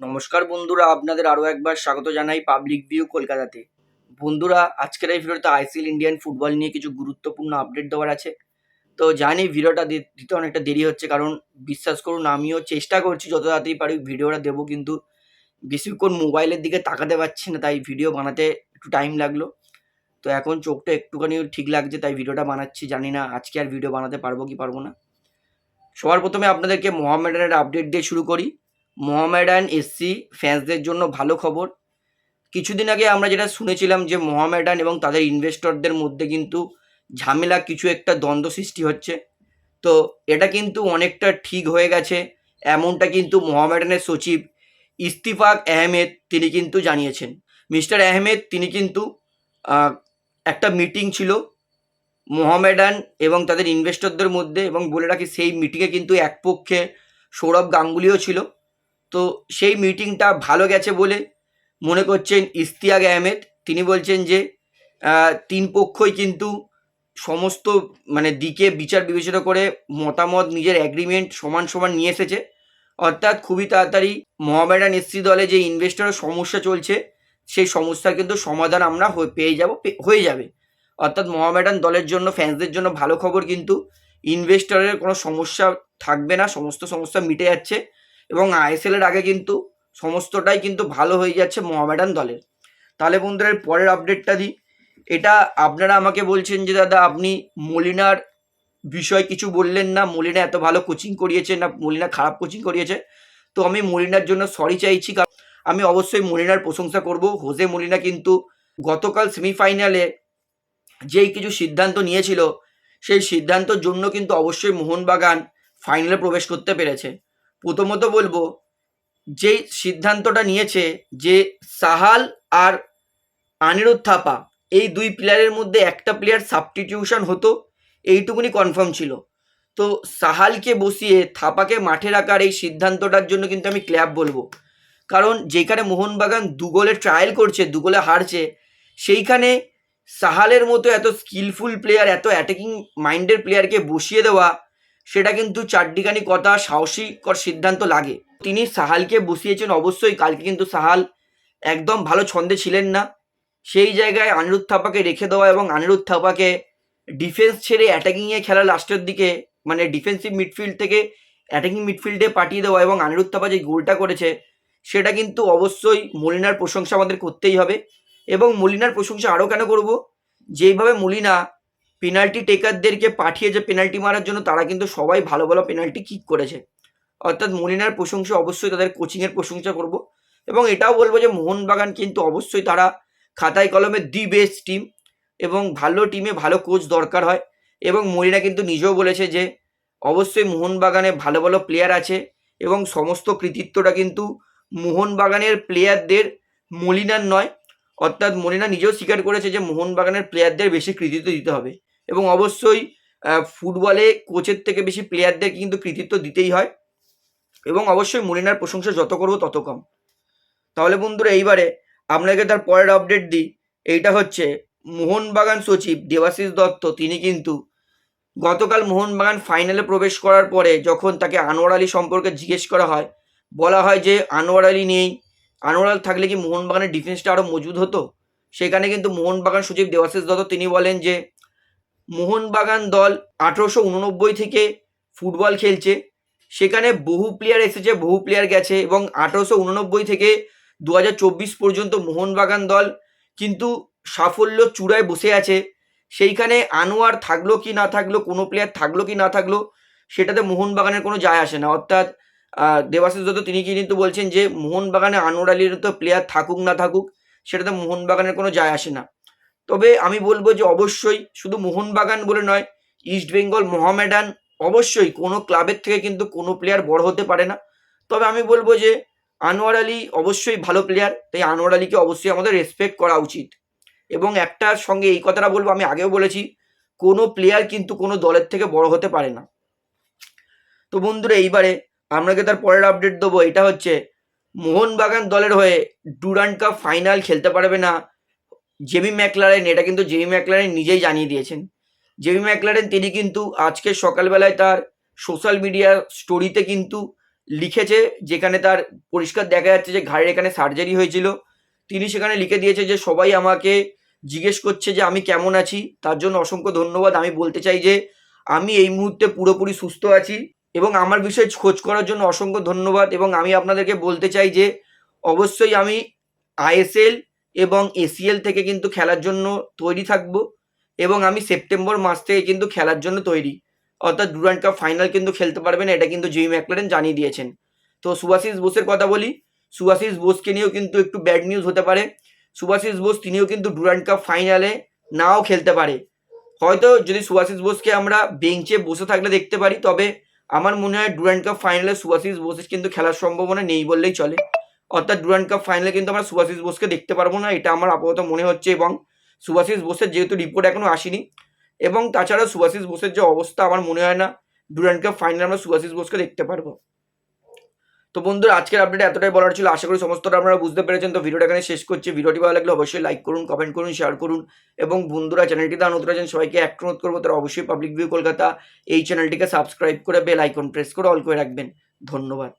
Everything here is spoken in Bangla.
নমস্কার বন্ধুরা, আপনাদের আরও একবার স্বাগত জানাই পাবলিক ভিউ কলকাতাতে। বন্ধুরা, আজকের এই ভিডিওতে আইসিএল ইন্ডিয়ান ফুটবল নিয়ে কিছু গুরুত্বপূর্ণ আপডেট দেওয়ার আছে। তো জানি ভিডিওটা দিতে অনেকটা দেরি হচ্ছে, কারণ বিশ্বাস করুন, আমিও চেষ্টা করছি যত তাড়াতাড়ি পারি ভিডিওটা দেবো, কিন্তু বেশিক্ষণ মোবাইলের দিকে তাকাতে পারছি না, তাই ভিডিও বানাতে একটু টাইম লাগল। তো এখন চোখটা একটুখানি ঠিক লাগছে, তাই ভিডিওটা বানাচ্ছি, জানি না আজকে আর ভিডিও বানাতে পারব কি পারব না। সবার প্রথমে আপনাদেরকে মোহামেডানের আপডেট দিয়ে শুরু করি। মোহামেডান এসসি ফ্যান্সদের জন্য ভালো খবর। কিছুদিন আগে আমরা যেটা শুনেছিলাম যে মোহামেডান এবং তাদের ইনভেস্টরদের মধ্যে কিন্তু ঝামেলা কিছু একটা দ্বন্দ্ব সৃষ্টি হচ্ছে। তো এটা কিন্তু অনেকটা ঠিক হয়ে গেছে, এমনটা কিন্তু মোহামেডানের সচিব ইস্তিফাক আহমেদ তিনি কিন্তু জানিয়েছেন। মিস্টার আহমেদ, তিনি কিন্তু একটা মিটিং ছিল মোহামেডান এবং তাদের ইনভেস্টরদের মধ্যে এবং বলে রাখি সেই মিটিংয়ে কিন্তু এক পক্ষে সৌরভ গাঙ্গুলিও ছিল। তো সেই মিটিংটা ভালো গেছে বলে মনে করছেন ইস্তিয়াক আহমেদ। তিনি বলছেন যে তিন পক্ষই কিন্তু সমস্ত মানে দিকে বিচার বিবেচনা করে মতামত, নিজের অ্যাগ্রিমেন্ট সমান সমান নিয়ে এসেছে। অর্থাৎ খুবই তাড়াতাড়ি মোহামেডান এসসি দলে যে ইনভেস্টরের সমস্যা চলছে, সেই সমস্যার কিন্তু সমাধান আমরা পেয়ে যাব হয়ে যাবে। অর্থাৎ মহামেডান দলের জন্য ফ্যান্সদের জন্য ভালো খবর কিন্তু ইনভেস্টরের কোনো সমস্যা থাকবে না, সমস্ত সমস্যা মিটে যাচ্ছে। এবং আইএসএল এর আগে কিন্তু সমস্তটাই কিন্তু ভালো হয়ে যাচ্ছে মোহামেডান দলের। তাহলে বন্ধুরা পরের আপডেটটা দিই। এটা আপনারা আমাকে বলছেন যে, দাদা, আপনি মলিনার বিষয় কিছু বললেন না। মলিনা এত ভালো কোচিং করিয়েছে না, মলিনা খারাপ কোচিং করিয়েছে। তো আমি মলিনার জন্য সরি চাইছি আমি অবশ্যই মলিনার প্রশংসা করব। হোজে মলিনা কিন্তু গতকাল সেমিফাইনালে যেই কিছু সিদ্ধান্ত নিয়েছিল, সেই সিদ্ধান্তর জন্য কিন্তু অবশ্যই মোহনবাগান ফাইনালে প্রবেশ করতে পেরেছে। প্রথমত বলব, যেই সিদ্ধান্তটা নিয়েছে যে সাহাল আর আনিরুদ্ধ থাপা, এই দুই প্লেয়ারের মধ্যে একটা প্লেয়ার সাবস্টিটিউশন হতো, এইটুকুনি কনফার্ম ছিল। তো সাহালকে বসিয়ে থাপাকে মাঠে রাখার এই সিদ্ধান্তটার জন্য কিন্তু আমি ক্ল্যাব বলব। কারণ যেখানে মোহনবাগান দু গোলে ট্রায়াল করছে, দু গোলে হারছে, সেইখানে সাহালের মতো এত স্কিলফুল প্লেয়ার এত অ্যাটাকিং মাইন্ডের প্লেয়ারকে বসিয়ে দেওয়া সেটা কিন্তু চারটিখানি কথা সাহসীকর সিদ্ধান্ত লাগে। তিনি সাহালকে বসিয়েছেন অবশ্যই, কালকে কিন্তু সাহাল একদম ভালো ছন্দে ছিলেন না। সেই জায়গায় আনিরুদ্ধ থাপাকে রেখে দেওয়া এবং আনিরুদ্ধ থাপাকে ডিফেন্স ছেড়ে অ্যাটাকিংয়ে খেলা লাস্টের দিকে মানে ডিফেন্সিভ মিডফিল্ড থেকে অ্যাটাকিং মিডফিল্ডে পাঠিয়ে দেওয়া এবং আনিরুদ্ধ থাপা যে গোলটা করেছে, সেটা কিন্তু অবশ্যই মলিনার প্রশংসা আমাদের করতেই হবে। এবং মলিনার প্রশংসা আরও কেন করব? যেইভাবে মলিনা পেনাল্টি টেকারদেরকে পাঠিয়ে যে পেনাল্টি মারার জন্য তারা কিন্তু সবাই ভালো ভালো পেনাল্টি কিক করেছে। অর্থাৎ মলিনার প্রশংসা অবশ্যই তাদের কোচিংয়ের প্রশংসা করব। এবং এটাও বলব যে মোহনবাগান কিন্তু অবশ্যই তারা খাতায় কলমে দি বেস্ট টিম এবং ভালো টিমে ভালো কোচ দরকার হয়। এবং মলিনা কিন্তু নিজেও বলেছে যে অবশ্যই মোহনবাগানে ভালো ভালো প্লেয়ার আছে এবং সমস্ত কৃতিত্বটা কিন্তু মোহনবাগানের প্লেয়ারদের মলিনার নয়। অর্থাৎ মলিনা নিজেও স্বীকার করেছে যে মোহনবাগানের প্লেয়ারদের বেশি কৃতিত্ব দিতে হবে। এবং অবশ্যই ফুটবলে কোচের থেকে বেশি প্লেয়ারদের কিন্তু কৃতিত্ব দিতেই হয়। এবং অবশ্যই মলিনার প্রশংসা যত করব তত কম। তাহলে বন্ধুরা, এইবারে আপনাকে তার পরের আপডেট দিই। এইটা হচ্ছে মোহনবাগান সচিব দেবাশিস দত্ত, তিনি কিন্তু গতকাল মোহনবাগান ফাইনালে প্রবেশ করার পরে যখন তাকে আনোয়ার আলী সম্পর্কে জিজ্ঞেস করা হয়, বলা হয় যে আনোয়ার আলী নেই। আনোয়ার আলী থাকলে কি মোহনবাগানের ডিফেন্সটা আরও মজুদ হতো? সেখানে কিন্তু মোহনবাগান সচিব দেবাশিস দত্ত, তিনি বলেন যে মোহনবাগান দল আঠেরোশো উননব্বই থেকে ফুটবল খেলছে। সেখানে বহু প্লেয়ার এসেছে, বহু প্লেয়ার গেছে এবং আঠেরোশো উননব্বই থেকে দু হাজার চব্বিশ পর্যন্ত মোহনবাগান দল কিন্তু সাফল্য চূড়ায় বসে আছে। সেইখানে আনোয়ার থাকল কি না থাকল, কোনো প্লেয়ার থাকল কি না থাকল, সেটাতে মোহনবাগানের কোনো যায় আসে না। অর্থাৎ দেবাশিস দত্ত তিনি কিন্তু বলছেন যে, মোহনবাগানে আনোয়ার আলীর তো প্লেয়ার থাকুক না থাকুক, সেটাতে মোহনবাগানের কোনো যায় আসে না। তবে আমি বলব যে অবশ্যই শুধু মোহনবাগান বলে নয় ইস্ট বেঙ্গল মোহামেডান অবশ্যই কোনো ক্লাবের থেকে কিন্তু কোনো প্লেয়ার বড় হতে পারে না। তবে আমি বলব যে আনোয়ার আলী অবশ্যই ভালো প্লেয়ার তাই আনোয়ার আলীকে অবশ্যই আমাদের রেসপেক্ট করা উচিত। এবং একটার সঙ্গে এই কথাটা বলব, আমি আগেও বলেছি, কোনো প্লেয়ার কিন্তু কোনো দলের থেকে বড় হতে পারে না। তো বন্ধুরা, এইবারে আপনাকে তার পরের আপডেট দেবো, এটা হচ্ছে মোহনবাগান দলের হয়ে ডুরান্ড কাপ ফাইনাল খেলতে পারবে না জেমি ম্যাকলারেন, এটা কিন্তু জেমি ম্যাকলারেন নিজেই জানিয়ে দিয়েছেন। জেমি ম্যাকলারেন, তিনি কিন্তু আজকে সকালবেলায় তার সোশ্যাল মিডিয়া স্টোরিতে কিন্তু লিখেছে, যেখানে তার পরিষ্কার দেখা যাচ্ছে যে ঘাড়ের এখানে সার্জারি হয়েছিল। তিনি সেখানে লিখে দিয়েছে যে, সবাই আমাকে জিজ্ঞেস করছে যে, আমি কেমন আছি? তার জন্য অসংখ্য ধন্যবাদ। আমি বলতে চাই যে, আমি এই মুহূর্তে পুরোপুরি সুস্থ আছি এবং আমার বিষয়ে খোঁজ করার জন্য অসংখ্য ধন্যবাদ এবং আমি আপনাদেরকে বলতে চাই যে, অবশ্যই আমি আইএসএল এবং এসিএল থেকে কিন্তু খেলার জন্য তৈরি থাকব এবং আমি সেপ্টেম্বর মাস থেকে কিন্তু খেলার জন্য তৈরি। অর্থাৎ ডুরান্ড কাপ ফাইনাল কিন্তু খেলতে পারবেন, এটা কিন্তু জিমি ম্যাকলারেন জানিয়ে দিয়েছেন। তো সুভাশিস বোসের কথা বলি সুভাশিস বোসকে নিয়েও কিন্তু একটু ব্যাড নিউজ হতে পারে। সুভাশিস বোস তিনিও কিন্তু ডুরান্ড কাপ ফাইনালে নাও খেলতে পারে। হয়তো যদি সুভাশিস বোসকে আমরা বেঞ্চে বসে থাকলে দেখতে পারি, তবে আমার মনে হয় ডুরান্ড কাপ ফাইনালে সুভাশিস বোসের কিন্তু খেলার সম্ভাবনা নেই বললেই চলে। অর্থাৎ ডুরান্ড কাপ ফাইনালে কিন্তু আমরা সুভাশিস বোসকে দেখতে পারব না, এটা আমার আপাতত মনে হচ্ছে এবং সুভাশিস বোসের যেহেতু রিপোর্ট এখনও আসেনি এবং তাছাড়া সুভাশিস বোসের যে অবস্থা আমার মনে হয় না ডুরান্ড কাপ ফাইনালে আমরা সুভাশিস বোসকে দেখতে পারব। তো বন্ধুরা, আজকের আপডেট এতটাই বলার ছিল, আশা করি সমস্তটা আপনারা বুঝতে পেরেছেন। তো ভিডিওটা এখানে শেষ করছি। ভিডিওটি ভালো লাগলে অবশ্যই লাইক করুন কমেন্ট করুন শেয়ার করুন এবং বন্ধুরা চ্যানেলটি তার নতুন আছেন, সবাইকে এক অনুরোধ করব, তারা অবশ্যই পাবলিক ভিউ কলকাতা এই চ্যানেলটিকে সাবস্ক্রাইব করে বেল আইকন প্রেস করে অল করে রাখবেন। ধন্যবাদ।